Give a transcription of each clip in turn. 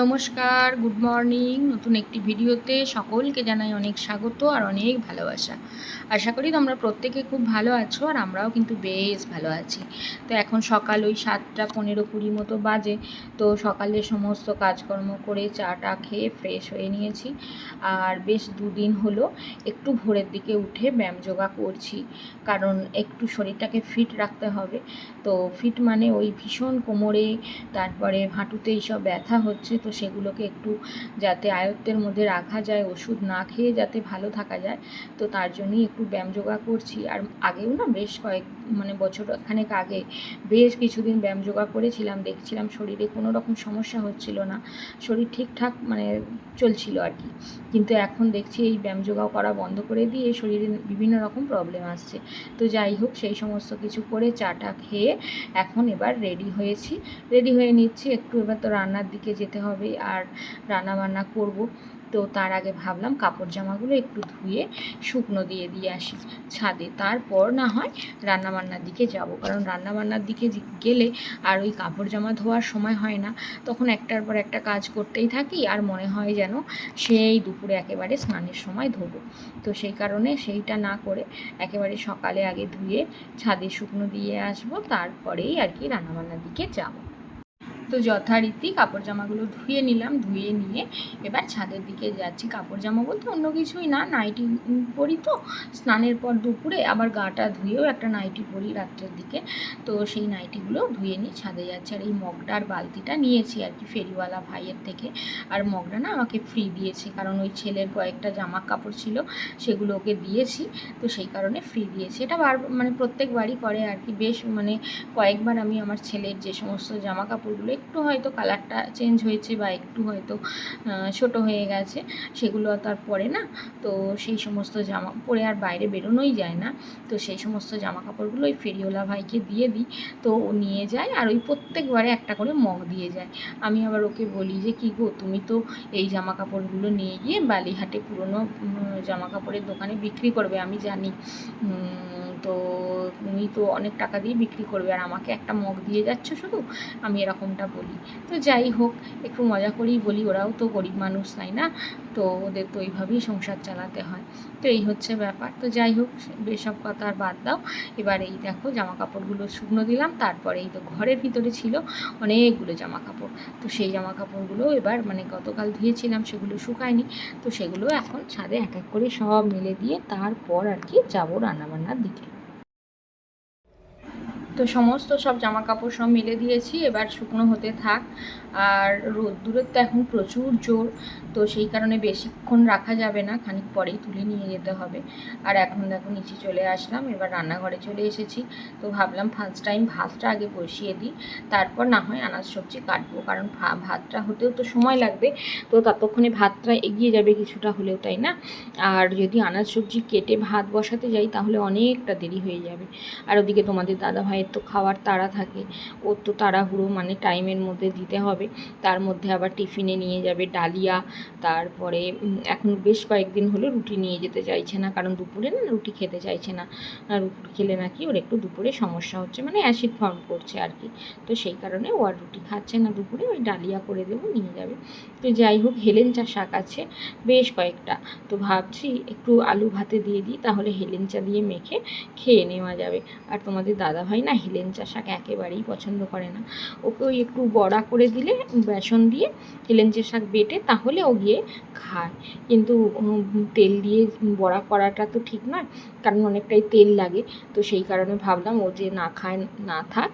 নমস্কার, good morning. নতুন একটি ভিডিওতে সকলকে জানাই অনেক স্বাগত আর অনেক ভালোবাসা। আশা করি তোমরা প্রত্যেকে খুব ভালো আছো আর আমরাও কিন্তু বেশ ভালো আছি। তো এখন সকাল ওই সাতটা পনেরো কুড়ি মতো বাজে, তো সকালে সমস্ত কাজকর্ম করে চাটা খেয়ে ফ্রেশ হয়ে নিয়েছি। আর বেশ দুদিন হলো একটু ভোরের দিকে উঠে ব্যায়াম যোগা করছি, কারণ একটু শরীরটাকে ফিট রাখতে হবে। তো ফিট মানে ওই ভীষণ কোমরে, তারপরে হাঁটুতে এইসব ব্যথা হচ্ছে তো সেগুলোকে একটু যাতে আয়ত্তের মধ্যে রাখা যায়, ওষুধ না খেয়ে যাতে ভালো থাকা যায়, তো তার জন্যই একটু ব্যায়াম যোগা করছি। আর আগেও না বেশ কয়েক মানে বছর খানেক আগে বেশ কিছুদিন ব্যায়াম যোগা করেছিলাম, দেখছিলাম শরীরে কোনো রকম সমস্যা হচ্ছিল না, শরীর ঠিকঠাক মানে চলছিল আর কি। কিন্তু এখন দেখছি এই ব্যায়াম যোগা করা বন্ধ করে দিয়ে শরীরে বিভিন্ন রকম প্রবলেম আসছে। তো যাই হোক, সেই সমস্ত কিছু করে চাটা খেয়ে এখন এবার রেডি হয়েছি। রেডি হয়ে নিচ্ছি, একটু এবার তো রান্নার দিকে যেতে হবে আর রান্না বান্না করব। তো তার আগে ভাবলাম কাপড় জামাগুলো একটু ধুয়ে শুকনো দিয়ে দিয়ে আসি ছাদে। তারপর না হয় রান্নাবান্নার দিকে যাব। কারণ রান্নাবান্নার দিকে গেলে আর ওই কাপড় জামা ধোয়ার সময় হয় না। তখন একটার পর একটা কাজ করতেই থাকি আর মনে হয় যেন সেই দুপুরে একেবারে স্নানের সময় ধোবো। তো সেই কারণে সেইটা না করে একেবারে সকালে আগে ধুয়ে ছাদে শুকনো দিয়ে আসব। তারপরেই আর কি রান্নাবান্নার দিকে যাব। তো যথারীতি কাপড় জামাগুলো ধুয়ে নিলাম, ধুয়ে নিয়ে এবার ছাদের দিকে যাচ্ছি। কাপড় জামা বলতে অন্য কিছুই না, নাইটি পরি তো। স্নানের পর দুপুরে আবার গাটা ধুয়েও একটা নাইটি পরি রাত্রের দিকে। তো সেই নাইটিগুলো ধুয়ে নিয়ে ছাদে যাচ্ছি। আর এই মগডার বালতিটা নিয়েছি আর কি ফেরিওয়ালা ভাইয়ের থেকে। আর মগটা না আমাকে ফ্রি দিয়েছে, কারণ ওই ছেলের কয়েকটা জামা কাপড় ছিল, সেগুলো ওকে দিয়েছি। তো সেই কারণে ফ্রি দিয়েছি। এটা বার মানে প্রত্যেকবারই করে আর কি। বেশ মানে কয়েকবার আমি আমার ছেলের যে সমস্ত জামা কাপড়গুলো একটু হয়তো কালারটা চেঞ্জ হয়েছে বা একটু হয়তো ছোট হয়ে গেছে, সেগুলো আর তার পরে না, তো সেই সমস্ত জামা, পরে আর বাইরে বেরোনোই যায় না। তো সেই সমস্ত জামা কাপড়গুলো ওই ফেরিওলা ভাইকে দিয়ে দিই, তো ও নিয়ে যায় আর ওই প্রত্যেকবারে একটা করে মগ দিয়ে যায়। আমি আবার ওকে বলি যে, কী গো, তুমি তো এই জামা কাপড়গুলো নিয়ে গিয়ে বালিহাটে পুরনো জামা কাপড়ের দোকানে বিক্রি করবে, আমি জানি। তো তুমি তো অনেক টাকা দিয়ে বিক্রি করবে, আর আমাকে একটা মগ দিয়ে যাচ্ছ শুধু? আমি এরকমটা বলি। তো যাই হোক, একটু মজা করেই বলি, ওরাও তো গরিব মানুষ, তাই না? তো ওদের তো এইভাবেই সংসার চালাতে হয়। তো এই হচ্ছে ব্যাপার। তো যাই হোক বেসব কথা আর বাদ দাও। এবার এই দেখো জামা কাপড়গুলো শুকনো দিলাম, তারপরে এই তো ঘরের ভিতরে ছিল অনেকগুলো জামা কাপড় তো সেই জামা কাপড়গুলো এবার মানে গতকাল ধুয়েছিলাম, সেগুলো শুকায়নি। তো সেগুলো এখন ছাদে এক এক করে সব মেলে দিয়ে তারপর আর কি যাব রান্নাবান্নার দিকে। তো সমস্ত সব জামা কাপড় সব মিলে দিয়েছি এবার শুকনো হতে থাক। আর রোদ্দুরের তো এখন প্রচুর জোর, তো সেই কারণে বেশিক্ষণ রাখা যাবে না, খানিক পরেই তুলে নিয়ে যেতে হবে। আর এখন দেখো নিচে চলে আসলাম, এবার রান্নাঘরে চলে এসেছি। তো ভাবলাম ফার্স্ট টাইম ভাতটা আগে বসিয়ে দিই, তারপর না হয় আনাজ সবজি কাটবো, কারণ ভাতটা হতেও তো সময় লাগবে, তো ততক্ষণে ভাতটা এগিয়ে যাবে কিছুটা হলেও, তাই না? আর যদি আনাজ সবজি কেটে ভাত বসাতে যাই, তাহলে অনেকটা দেরি হয়ে যাবে। আর ওদিকে তোমাদের দাদা ভাইয়ের তো খাওয়ার তাড়া থাকে, ওর তো তাড়াহুড়ো মানে টাইমের মধ্যে দিতে হবে। তার মধ্যে আবার টিফিনে নিয়ে যাবে ডালিয়া, তারপরে এখন বেশ কয়েকদিন হলো রুটি নিয়ে যেতে চাইছে না, কারণ দুপুরে না রুটি খেতে চাইছে না। রুটি খেলে নাকি ওর একটু দুপুরে সমস্যা হচ্ছে মানে অ্যাসিড ফর্ম করছে আর কি। তো সেই কারণে ও আর রুটি খাচ্ছে না দুপুরে, ওই ডালিয়া করে দেবো, নিয়ে যাবে। তো যাই হোক হেলেঞ্চা শাক আছে, বেশ কয়েকটা। তো ভাবছি একটু আলু ভাতে দিয়ে দিই, তাহলে হেলেঞ্চা দিয়ে মেখে খেয়ে নেওয়া যাবে। আর তোমাদের দাদাভাই না হেলেঞ্চা শাক একেবারেই পছন্দ করে না। ওকে ওই একটু বড়া করে দিলে বেসন দিয়ে হেলেঞ্চা শাক বেটে তাহলে ও গিয়ে খায়। কিন্তু তেল দিয়ে বড়া করাটা তো ঠিক নয়, কারণ অনেকটাই তেল লাগে। তো সেই কারণে ভাবলাম ও যে না খায়, না থাক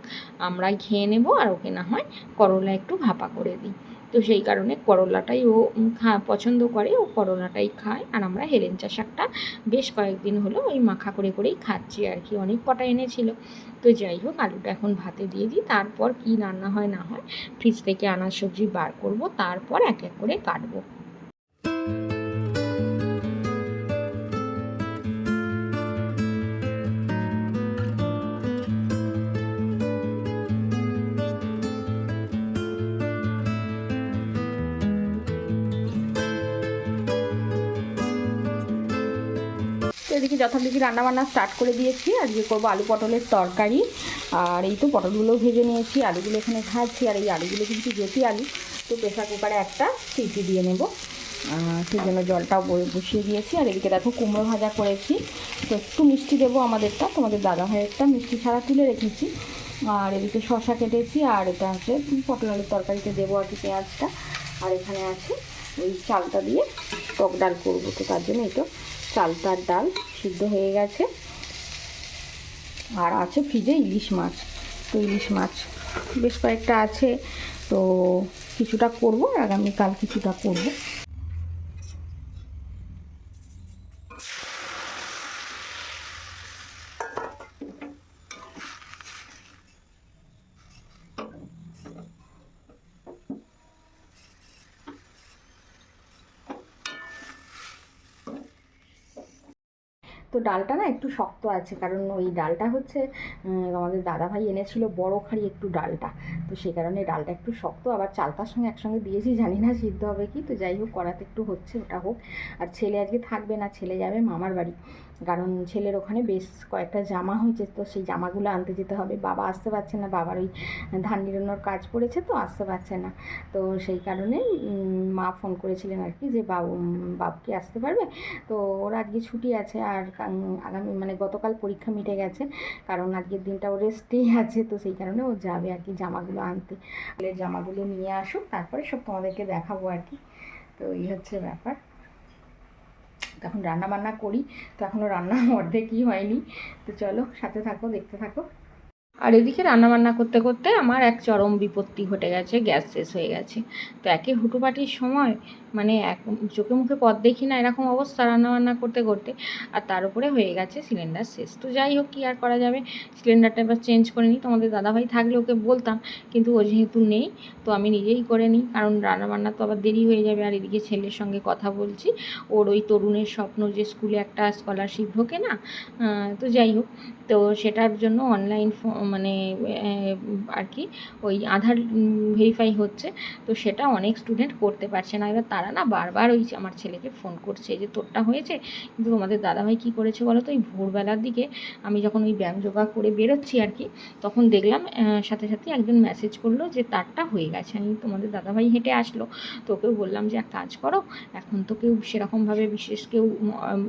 আমরা খেয়ে নেব আর ওকে না হয় করলা একটু ভাপা করে দিই। তো সেই কারণে করলাটাই ও খা, পছন্দ করে। ও করলাটাই খায়। আর আমরা হেলেঞ্চা শাকটা বেশ কয়েকদিন হলো ওই মাখা করে করেই খাচ্ছি আর কি। অনেক কটা এনেছিল। তো যাই হোক, আলুটা এখন ভাতে দিয়ে দিই। তারপর কি রান্না হয় না হয় ফ্রিজ থেকে আনাজ সবজি বার করব। তারপর এক এক করে কাটবো। এদিকে যথারীতি রান্নাবান্না স্টার্ট করে দিয়েছি। আজকে করব আলু পটলের তরকারি। আর এই তো পটলগুলো ভেজে নিয়েছি। আলুগুলো এখানে ভাজছি। আর এই আলুগুলো কিন্তু জেতি আলু, তো প্রেশার কুকারে একটা সিটি দিয়ে নেব। সেই জন্য জলটাও বসিয়ে দিয়েছি। আর এদিকে দেখো কুমড়ো ভাজা করেছি। তো একটু মিষ্টি দেবো আমাদেরটা। তোমাদের দাদা ভাইয়েরটা মিষ্টি ছাড়া তুলে রেখেছি। আর এদিকে শশা কেটেছি। আর এটা আছে পটল আলুর তরকারিতে দেবো আর কি পেঁয়াজটা। আর এখানে আছে ওই চালটা দিয়ে টক ডাল করব। তো তার জন্য এই তো চালটার ডাল সিদ্ধ হয়ে গেছে। আর আছে ফ্রিজে ইলিশ মাছ। তো ইলিশ মাছ বেশ কয়েকটা আছে, তো কিছুটা করব, আগামীকাল কিছুটা করব। তো ডালটা না একটু শক্ত আছে, কারণ ওই ডালটা হচ্ছে আমাদের দাদাভাই এনেছিল বড় খাড়ি একটু ডালটা। তো সেই কারণে ডালটা একটু শক্ত, আবার চালতার সঙ্গে একসঙ্গে দিয়েছি, জানি না সিদ্ধ হবে কি, তো যাই হোক, করাতে একটু হচ্ছে, ওটা হোক। আর ছেলে আজকে থাকবে না, ছেলে যাবে মামার বাড়ি। কারণ ছেলের ওখানে বেশ কয়েকটা জামা হয়েছে, তো সেই জামাগুলো আনতে যেতে হবে। বাবা আসতে পারছে না, বাবার ওই ধান নিরানোর কাজ পড়েছে, তো আসতে পারছে না। তো সেই কারণে মা ফোন করেছিলেন আর কি যে, বাবু বাবু কি আসতে পারবে? তো ওর আজকে ছুটি আছে আর আগামী মানে গতকাল পরীক্ষা মিটে গেছে, কারণ আজকের দিনটা ওর রেস্টেই আছে, তো সেই কারণে ও যাবে আর কি জামাগুলো আনতে। জামাগুলো নিয়ে আসুক, তারপরে সব তোমাদেরকে দেখাবো আর কি। তো এই হচ্ছে ব্যাপার। তখন রান্না বান্না করি, তো এখনও রান্না অর্ধেকই হয়নি। তো চলো সাথে থাকো, দেখতে থাকো। আর এদিকে রান্নাবান্না করতে করতে আমার এক চরম বিপত্তি ঘটে গেছে, গ্যাস শেষ হয়ে গেছে। তো একে হুটোপাটির সময় মানে এক চোখে মুখে পথ দেখি না এরকম অবস্থা রান্নাবান্না করতে করতে। আর তার উপরে হয়ে গেছে সিলিন্ডার শেষ। তো যাই হোক, কী আর করা যাবে? সিলিন্ডারটা এবার চেঞ্জ করে নিই। তোমাদের দাদাভাই থাকলে ওকে বলতাম, কিন্তু ও যেহেতু নেই, তো আমি নিজেই করে নিই। কারণ রান্নাবান্না তো আবার দেরি হয়ে যাবে। আর এদিকে ছেলের সঙ্গে কথা বলছি। ওর ওই তরুণের স্বপ্ন যে স্কুলে একটা স্কলারশিপ ঢোকে না তো যাই হোক, তো সেটার জন্য অনলাইন মানে আর কি, ওই আধার ভেরিফাই হচ্ছে। তো সেটা অনেক স্টুডেন্ট করতে পারছে না। এবার তারা না বারবার ওই আমার ছেলেকে ফোন করছে যে, তোরটা হয়েছে? কিন্তু তোমাদের দাদাভাই কী করেছে বলো তো? ওই ভোরবেলার দিকে আমি যখন ওই ব্যায়াম যোগা করে বেরোচ্ছি আর কি, তখন দেখলাম সাথে সাথে একজন মেসেজ করল যে, তারটা হয়ে গেছে। আমি তোমাদের দাদাভাই হেঁটে আসলো। তো ওকেও বললাম যে, এক কাজ করো, এখন তো কেউ সেরকমভাবে বিশেষ কেউ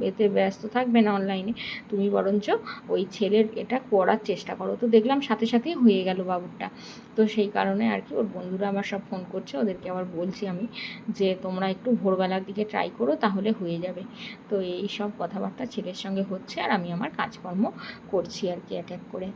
এতে ব্যস্ত থাকবে না অনলাইনে তুমি বরঞ্চ ওই ছেলের এটা করার চেষ্টা করো। তো দেখলাম সাথে সাথেই হয়ে গেল বাবুরটা। তো সেই কারণে আর কি, ওর বন্ধুরা আমার সব ফোন করছে, ওদেরকে আবার বলছি আমি যে, তোমরা একটু ভোরবেলার দিকে ট্রাই করো, তাহলে হয়ে যাবে। তো এই সব কথাবার্তা ছেলের সঙ্গে হচ্ছে, আর আমি আমার কাজকর্ম করছি আর কি এক এক করে।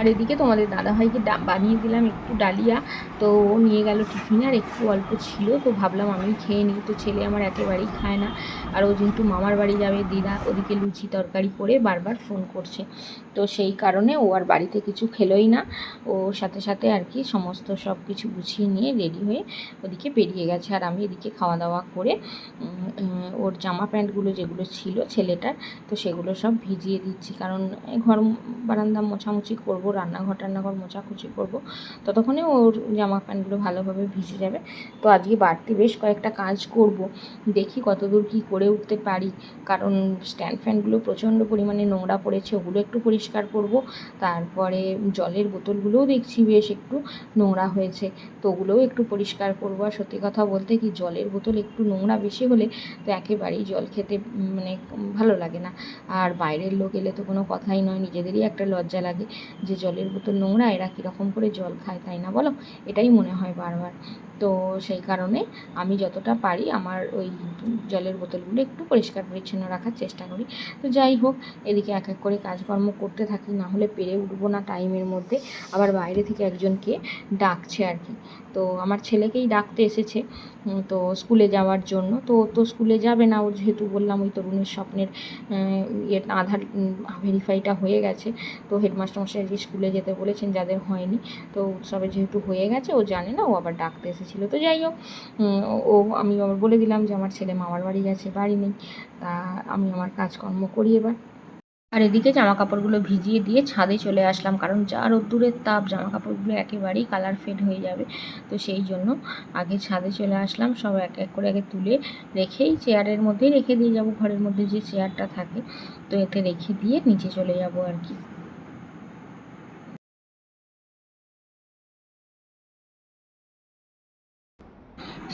আর এদিকে তোমাদের দাদাভাইকে বানিয়ে দিলাম একটু ডালিয়া। তো ও নিয়ে গেল টিফিন আর একটু অল্প ছিল, তো ভাবলাম আমি খেয়ে নিই। তো ছেলে আমার একেবারেই খায় না। আর ও যেহেতু মামার বাড়ি যাবে, দিদা ওদিকে লুচি তরকারি করে বারবার ফোন করছে। তো সেই কারণে ও আর বাড়িতে কিছু খেলোই না। ও সাথে সাথে আর কি সমস্ত সব কিছু গুছিয়ে নিয়ে রেডি হয়ে ওদিকে বেরিয়ে গেছে। আর আমি এদিকে খাওয়া দাওয়া করে ওর জামা প্যান্টগুলো যেগুলো ছিল ছেলেটার, তো সেগুলো সব ভিজিয়ে দিচ্ছি। কারণ ঘর বারান্দা মোছামুছি করব রান্নাঘর টান্নাঘর মোছাকুচি করব, ততক্ষণে ওর জামা প্যান্টগুলো ভালোভাবে ভিজে যাবে। তো আজকে বাড়তি বেশ কয়েকটা কাজ করব, দেখি কতদূর কী করে উঠতে পারি। কারণ স্ট্যান্ড ফ্যানগুলো প্রচণ্ড পরিমাণে নোংরা পড়েছে, ওগুলো একটু পরিষ্কার করব। তারপরে জলের বোতলগুলোও দেখছি বেশ একটু নোংরা হয়েছে, তো ওগুলোও একটু পরিষ্কার করব। আর সত্যি কথা বলতে কি, জলের বোতল একটু নোংরা বেশি হলে তো একেবারেই জল খেতে মানে ভালো লাগে না। আর বাইরের লোক এলে তো কোনো কথাই নয়, নিজেদেরই একটা লজ্জা লাগে যে জলের বোতল নোংরা, এরা কীরকম করে জল খায় তাই না বলো? এটাই মনে হয় বারবার। তো সেই কারণে আমি যতটা পারি আমার ওই জলের বোতলগুলো একটু পরিষ্কার পরিচ্ছন্ন রাখার চেষ্টা করি। তো যাই হোক, এদিকে এক এক করে কাজকর্ম করতে থাকি, না হলে পেরে উঠবো না টাইমের মধ্যে। আবার বাইরে থেকে একজনকে ডাকছে আর কি। তো আমার ছেলেকেই ডাকতে এসেছে। তো স্কুলে যাওয়ার জন্য। তো তো স্কুলে যাবে না, ওর যেহেতু বললাম ওই তরুণের স্বপ্নের ইয়ে আধার ভেরিফাইটা হয়ে গেছে। তো হেডমাস্টার মশাই আজকে স্কুলে যেতে বলেছেন, যাদের হয়নি। তো উৎসবে যেহেতু হয়ে গেছে, ও জানে না, ও আবার ডাকতে এসেছিল। তো যাই হোক ও, আমি আবার বলে দিলাম যে আমার ছেলে মামার বাড়ি গেছে, বাড়ি নেই। তা আমি আমার কাজকর্ম করি এবার। আর এদিকে জামা কাপড়গুলো ভিজিয়ে দিয়ে ছাদে চলে আসলাম, কারণ যা রোদ্দুরের তাপ জামা কাপড়গুলো একেবারেই কালার ফেড হয়ে যাবে। তো সেই জন্য আগে ছাদে চলে আসলাম, সব এক এক করে আগে তুলে রেখেই চেয়ারের মধ্যেই রেখে দিয়ে যাব, ঘরের মধ্যে যে চেয়ারটা থাকে, তো এতে রেখে দিয়ে নিচে চলে যাব আর কি।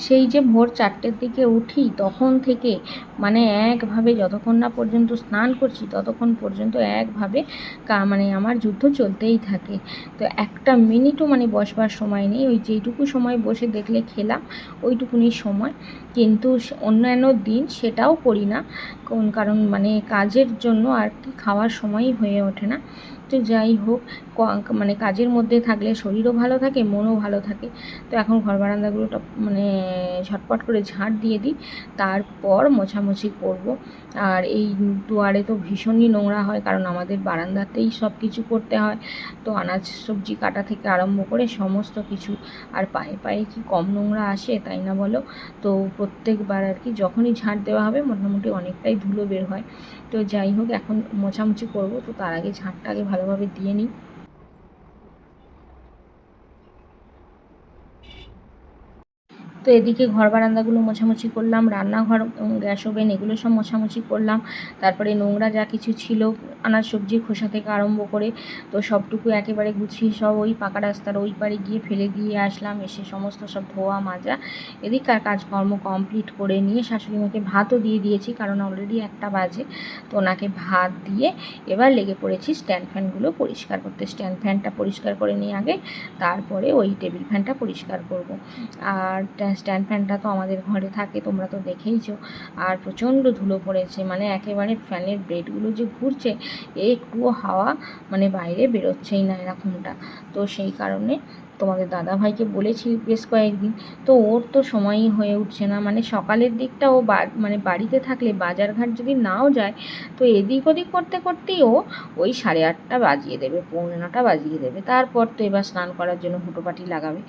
সেই যে ভোর চারটের দিকে উঠি, তখন থেকে মানে একভাবে যতক্ষণ না পর্যন্ত স্নান করছি, ততক্ষণ পর্যন্ত একভাবে কা মানে আমার যুদ্ধ চলতেই থাকে। তো একটা মিনিটও মানে বসবার সময় নেই, ওই যেইটুকু সময় বসে দেখলে খেলাম, ওইটুকুনি সময়। কিন্তু অন্যান্য দিন সেটাও করি না কোন কারণ মানে কাজের জন্য আর কি খাওয়ার সময়ই হয়ে ওঠে না। তো যাই হোক মানে কাজের মধ্যে থাকলে শরীরও ভালো থাকে, মনও ভালো থাকে। তো এখন ঘর বারান্দাগুলো মানে ঝটপট করে ঝাঁট দিয়ে দিই, তারপর মোছামুছি করব। আর এই দুয়ারে তো ভীষণই নোংরা হয়, কারণ আমাদের বারান্দাতেই সব কিছু করতে হয়। তো আনাজ সবজি কাটা থেকে আরম্ভ করে সমস্ত কিছু, আর পায়ে পায়ে কি কম নোংরা আসে তাই না বলো? তো প্রত্যেকবার আর কি যখনই ঝাঁট দেওয়া হবে মোটামুটি অনেকটাই ধুলো বের হয়। তো যাই হোক, এখন মোছামুছি করব, তো তার আগে ঝাঁটটা আগে ভালোভাবে দিয়ে নিই। তো এদিকে ঘর বারান্দাগুলো মোছামুছি করলাম, রান্নাঘর গ্যাস ওভেন এগুলো সব মোছামুছি করলাম। তারপরে নোংরা যা কিছু ছিল আনাজ সবজির খোসা থেকে আরম্ভ করে তো সবটুকু একেবারে গুছিয়ে সব ওই পাকা রাস্তার ওই পারে গিয়ে ফেলে দিয়ে আসলাম। এসে সমস্ত সব ধোয়া, মাজা এদিককার কাজকর্ম কমপ্লিট করে নিয়ে শাশুড়ি মাকে ভাতও দিয়ে দিয়েছি, কারণ অলরেডি একটা বাজে। তো ওনাকে ভাত দিয়ে এবার লেগে পড়েছি স্ট্যান্ড ফ্যানগুলো পরিষ্কার করতে। স্ট্যান্ড ফ্যানটা পরিষ্কার করে নিয়ে আগে, তারপরে ওই টেবিল ফ্যানটা পরিষ্কার করব। আর স্ট্যান্ড ফ্যানটা তো আমাদের ঘরে থাকে, তোমরা তো দেখেইছো। আর প্রচণ্ড ধুলো পড়েছে মানে একেবারে ফ্যানের ব্লেডগুলো যে ঘুরছে, একটুও হাওয়া মানে বাইরে বেরোচ্ছেই না এরকমটা। তো সেই কারণে তোমাদের দাদাভাইকে বলেছি বেশ কয়েকদিন। তো ওর তো সময়ই হয়ে উঠছে না। মানে সকালের দিকটা ও মানে বাড়িতে থাকলে বাজারঘাট যদি নাও যায়, তো এদিক ওদিক করতে করতেই ও ওই সাড়ে আটটা বাজিয়ে দেবে, পৌনে নটা বাজিয়ে দেবে। তারপর তো এবার স্নান করার জন্য হুটোপাটি লাগাবে।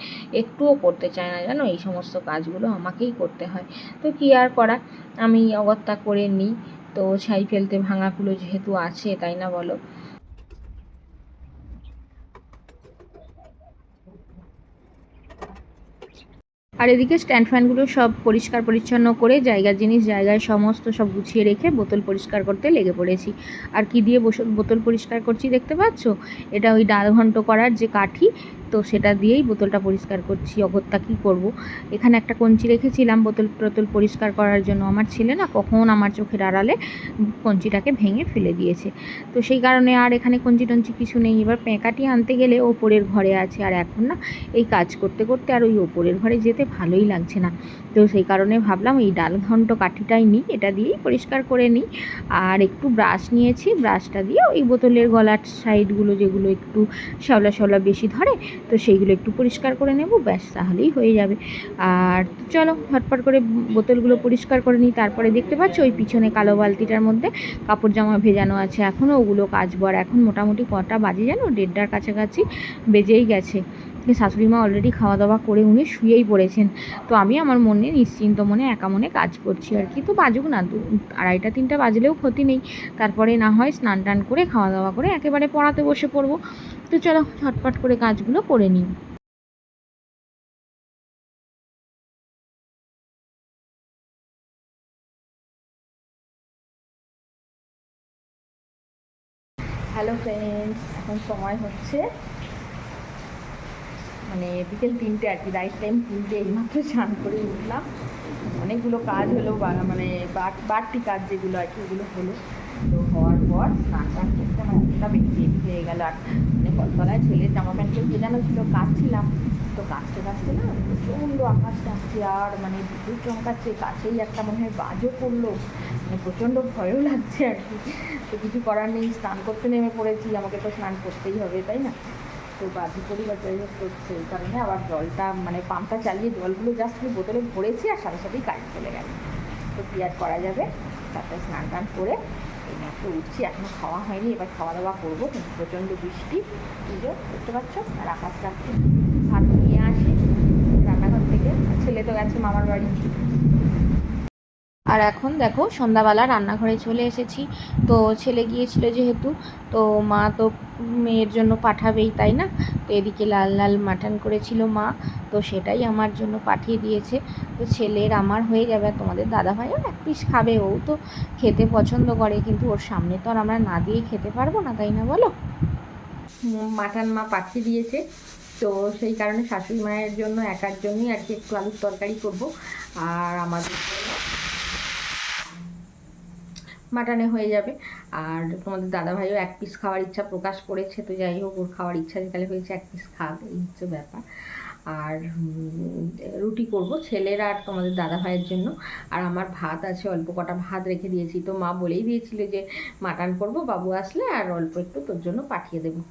একটুও করতে চায় না জানো? এই সমস্ত কাজগুলো আমাকেই করতে হয়। তো কী আর করা আমি অগত্যা করে নিই। তো ছাই ফেলতে ভাঙাগুলো যেহেতু আছে, তাই না বলো? আর এদিকে স্ট্যান্ড ফ্যানগুলো সব পরিষ্কার পরিচ্ছন্ন করে জায়গার জিনিস জায়গায় সমস্ত সব গুছিয়ে রেখে বোতল পরিষ্কার করতে লেগে পড়েছি। আর কি দিয়ে বোতল পরিষ্কার করছি দেখতে পাচ্ছ? এটা ওই ডাল ঘন্ট করার যে কাঠি তো সেটা দিয়েই বোতলটা পরিষ্কার করছি, অগত্যা কী করব। এখানে একটা কঞ্চি রেখেছিলাম বোতল টোতল পরিষ্কার করার জন্য। আমার ছেলে না কখন আমার চোখের আড়ালে কঞ্চিটাকে ভেঙে ফেলে দিয়েছে। তো সেই কারণে আর এখানে কঞ্চি টঞ্চি কিছু নেই। এবার পেঁকাটি আনতে গেলে ওপরের ঘরে আছে। আর এখন না এই কাজ করতে করতে আর ওই ওপরের ঘরে যেতে ভালোই লাগছে না। তো সেই কারণে ভাবলাম এই ডাল ঘন্ট কাঠিটাই নিই। এটা দিয়েই পরিষ্কার করে নিই। আর একটু ব্রাশ নিয়েছি। ব্রাশটা দিয়ে ওই বোতলের গলার সাইডগুলো যেগুলো একটু শ্যাওলা শ্যাওলা বেশি ধরে তো সেইগুলো একটু পরিষ্কার করে নেব, ব্যাস তাহলেই হয়ে যাবে। আর চলো হটপট করে বোতলগুলো পরিষ্কার করে নিই। তারপরে দেখতে পাচ্ছ ওই পিছনে কালো বালতিটার মধ্যে কাপড় জামা ভেজানো আছে এখনও ওগুলো কাচবো। আর এখন মোটামুটি কটা বাজে যেন দেড়টার কাছাকাছি বেজেই গেছে। শাশুড়ি মা অলরেডি খাওয়া দাওয়া করে উনি শুয়েই পড়েছেন। তো আমি আমার মনে নিশ্চিন্ত মনে একা মনে কাজ করছি আর কি। তো বাজুক না, দু, আড়াইটা, তিনটা বাজলেও ক্ষতি নেই। তারপরে না হয় স্নান টান করে খাওয়া দাওয়া করে একেবারে পড়াতে বসে পড়ব। তো চলো ঝটপট করে কাজগুলো করে নিই। হ্যালো ফ্রেন্ডস এখন সময় হচ্ছে মানে বিকেল তিনটে আর কি রাইট টাইম তিনটে এইমাত্র স্নান করে উঠলাম। অনেকগুলো কাজ হলো মানে বাড়তি কাজ যেগুলো আর কি, ওগুলো হলো। তো হওয়ার পর স্নান টান করতে এতটা বেশি হয়ে গেল। আর মানে কলতলায় ছেলের জামা প্যান্টগুলো ভেজানো ছিল কাচছিলাম তো কাচতে কাচতে না প্রচণ্ড আকাশ ডাকছে আর মানে বিদ্যুৎ চমকাচ্ছে কাছেই একটা মনে হয় বাজও পড়ল। মানে প্রচণ্ড ভয়ও লাগছে আর কি। তো কিছু করার নেই, স্নান করতে নেমে পড়েছি, আমাকে তো স্নান করতেই হবে, তাই না? তো বাজি করি বা যাই হোক করছে। এই কারণে আবার জলটা মানে পাম্পটা চালিয়ে জলগুলো জাস্ট বোতলে ভরেছি আর সাথে সাথেই কারেন্ট চলে গেল। তো কী আর করা যাবে? তারপরে স্নান টান করে এই মাত্র উঠছি। এখনও খাওয়া হয়নি, এবার খাওয়া দাওয়া করব। কিন্তু প্রচণ্ড বৃষ্টি। পুজো দেখতে পারছ আর আকাশটা ভাত নিয়ে আসি। রান্নাঘর থেকে। ছেলে তো গেছে মামার বাড়ি। আর এখন দেখো সন্ধ্যাবেলা রান্নাঘরে চলে এসেছি। তো ছেলে গিয়েছিল যেহেতু, তো মা তো মেয়ের জন্য পাঠাবেই, তাই না? তো এদিকে লাল লাল মাটন করেছিল মা, তো সেটাই আমার জন্য পাঠিয়ে দিয়েছে। তো ছেলের আমার হয়ে যাবে, তোমাদের দাদাভাইও এক পিস খাবে, ও তো খেতে পছন্দ করে, কিন্তু ওর সামনে তো আর আমরা না দিয়ে খেতে পারব না, তাই না বলো? মাটন মা পাঠিয়ে দিয়েছে। তো সেই কারণে শাশুড়ি মায়ের জন্য একার জন্যই আর কি একটু আলুর তরকারি করব। আর আমাদের মাটনে হয়ে যাবে। আর তোমাদের দাদাভাইও এক পিস খাওয়ার ইচ্ছা প্রকাশ করেছে, তো যাই হোক, ওর খাওয়ার ইচ্ছা যেখানে হয়েছে এক পিস খাবে, এই হচ্ছে ব্যাপার। আর রুটি করব ছেলের আর তোমাদের দাদা ভাইয়ের জন্য। আর আমার ভাত আছে, অল্প কটা ভাত রেখে দিয়েছি। তো মা বলেই দিয়েছিল যে, মাটন করব, বাবু আসলে, আর অল্প একটু তোর জন্য পাঠিয়ে দেবো।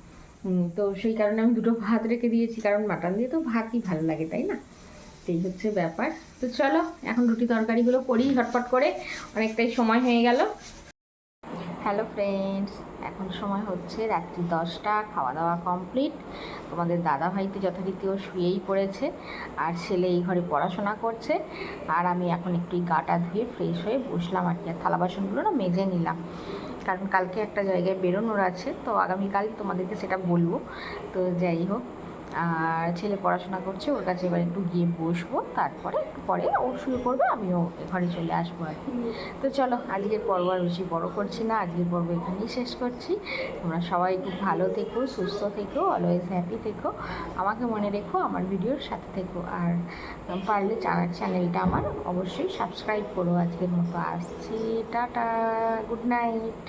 তো সেই কারণে আমি দুটো ভাত রেখে দিয়েছি, কারণ মাটন দিয়ে তো ভাতই ভালো লাগে, তাই না? এই হচ্ছে ব্যাপার। তো চলো, এখন রুটি তরকারিগুলো করি, ঝটপট করে। অনেকটাই সময় হয়ে গেল। হ্যালো ফ্রেন্ডস এখন সময় হচ্ছে রাত্রি দশটা খাওয়া দাওয়া কমপ্লিট তোমাদের দাদা ভাই তো যথারীতিও শুয়েই পড়েছে, আর ছেলে এই ঘরে পড়াশোনা করছে। আর আমি এখন একটু গাটা ধুয়ে ফ্রেশ হয়ে বসলাম আর কি, আর থালা বাসনগুলো না মেজে নিলাম। কারণ কালকে একটা জায়গায় বেরোনোর আছে, তো আগামীকাল তোমাদেরকে সেটা বলব। তো যাই হোক আর ছেলে পড়াশোনা করছে, ওর কাছে এবার একটু গিয়ে বসবো, তারপরে পরে ও শুরু করবে, আমিও ঘরে চলে আসব আর কি। তো চলো, আজকের পর্ব আর বেশি বড় করছি না, আজকের পর্ব এখানেই শেষ করছি। তোমরা সবাই খুব ভালো থেকো, সুস্থ থেকো অলওয়েজ হ্যাপি থেকো, আমাকে মনে রেখো, আমার ভিডিওর সাথে থেকো। আর পারলে চ্যানেল চ্যানেলটা আমার অবশ্যই সাবস্ক্রাইব করো। আজকের মতো আসছি, টাটা গুড নাইট